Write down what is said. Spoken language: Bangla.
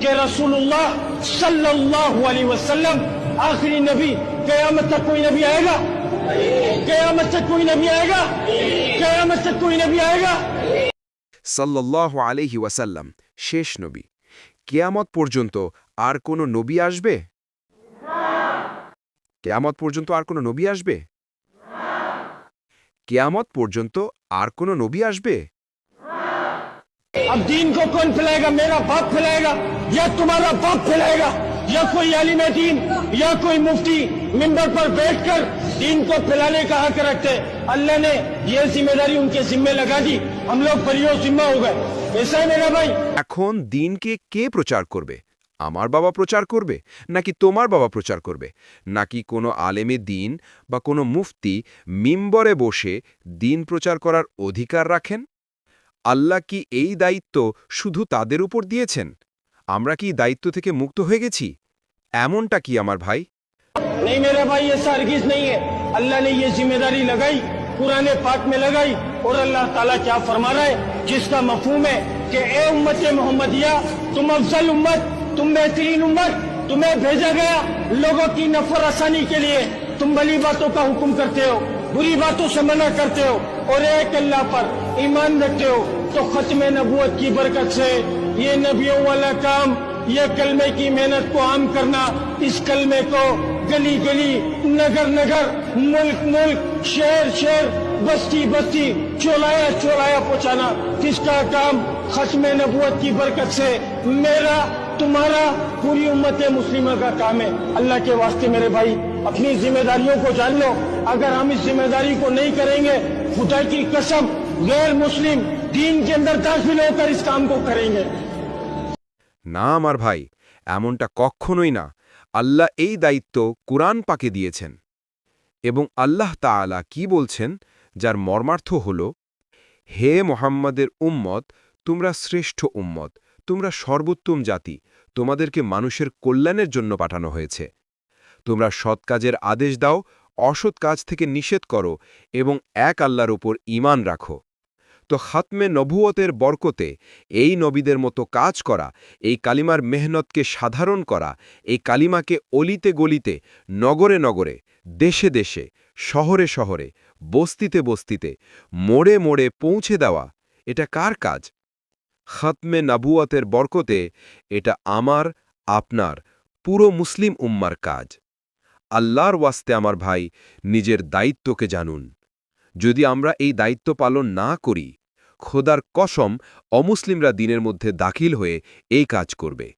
کہ رسول اللہ صلی اللہ علیہ وسلم آخری نبی قیامت تک کوئی نبی آئے گا قیامت تک کوئی نبی آئے گا قیامت تک کوئی نبی آئے گا সাল্লাহ আলহি ওয়াসাল্লাম শেষ নবী কেয়ামত পর্যন্ত আর কোনো নবী আসবে কেয়ামত পর্যন্ত আর কোনো নবী আসবে কেয়ামত পর্যন্ত আর কোনো নবী আসবে अब दीन को कौन फैलाएगा मेरा बाप फैलाएगा या तुम्हारा बाप फैलाएगा या कोई आलिम दीन या कोई मुफ्ती मिंबर पर बैठकर दीन को फैलाने का हक रखते हैं। अल्लाह ने ये जिम्मेदारी उनके जिम्मे लगा दी हम लोग परियो जिम्मा हो गए ऐसा है मेरा भाई এখন দিনকে কে প্রচার করবে আমার বাবা প্রচার করবে নাকি তোমার বাবা প্রচার করবে নাকি কোনো আলেমে দিন বা কোনো মুফতি মিম্বরে বসে দিন প্রচার করার অধিকার রাখেন আল্লাহ কি এই দায়িত্ব শুধু তাদের উপর দিয়েছেন আমরা কি দায়িত্ব থেকে মুক্ত হয়ে গেছি এমনটা কি আমার ভাই नहीं मेरा भाई ऐसा हरगिज नहीं है अल्लाह ने ये जिम्मेदारी लगाई पुराने पाक में लगाई और अल्लाह ताला क्या फरमा रहा है जिसका मफहूम है कि ए उम्मत मोहम्मदिया तुम अफजल उम्मत तुम बेहतरीन उम्मत तुम्हें भेजा गया लोगों की नफर आसानी के लिए तुम भली बातों का हुक्म करते हो बुरी बातों से मना करते हो और एक अल्लाह पर ایمان رکھتے ہو تو ختم نبوت کی برکت سے یہ نبیوں والا کام، یہ کلمے کی محنت کو عام کرنا، اس کلمے کو گلی گلی، نگر نگر، ملک ملک، شہر شہر، بستی بستی، چولایا چولایا پہنچانا، جس کا کام ختم نبوت کی برکت سے میرا، تمہارا، پوری امت مسلمہ کا کام ہے۔ اللہ کے واسطے میرے بھائی، اپنی ذمہ داریوں کو جان لو۔ اگر ہم اس ذمہ داری کو نہیں کریں گے، خدا کی قسم गैर मुस्लिम दीन के अंदर दाखिल होकर इस काम को करेंगे না আমার ভাই এমনটা কখনোই না আল্লাহ এই দায়িত্ব কুরআন পাকে দিয়েছেন এবং আল্লাহ তাআলা কি বলছেন যার মর্মার্থ হল হে মোহাম্মদের উম্মত তোমরা শ্রেষ্ঠ উম্মত তোমরা সর্বোত্তম জাতি তোমাদেরকে মানুষের কল্যাণের জন্য পাঠানো হয়েছে তোমরা সৎ কাজের আদেশ দাও অসৎ কাজ থেকে নিষেধ করো এবং এক আল্লাহর ওপর ঈমান রাখো তো খাতমে নবুয়তের বরকতে এই নবীদের মতো কাজ করা, এই কালিমার মেহনতকে সাধারণ করা, এই কালিমাকে অলিতে গলিতে, নগরে নগরে, দেশে দেশে, শহরে শহরে, বস্তিতে বস্তিতে, মোড়ে মোড়ে পৌঁছে দেওয়া, এটা কার কাজ? খাতমে নাবুয়াতের বরকতে এটা আমার, আপনার, পুরো মুসলিম উম্মার কাজ। আল্লাহর ওয়াস্তে আমার ভাই নিজের দায়িত্বকে জানুন। যদি আমরা এই দায়িত্ব পালন না করি, খোদার কসম, অমুসলিমরা দিনের মধ্যে দাখিল হয়ে এই কাজ করবে।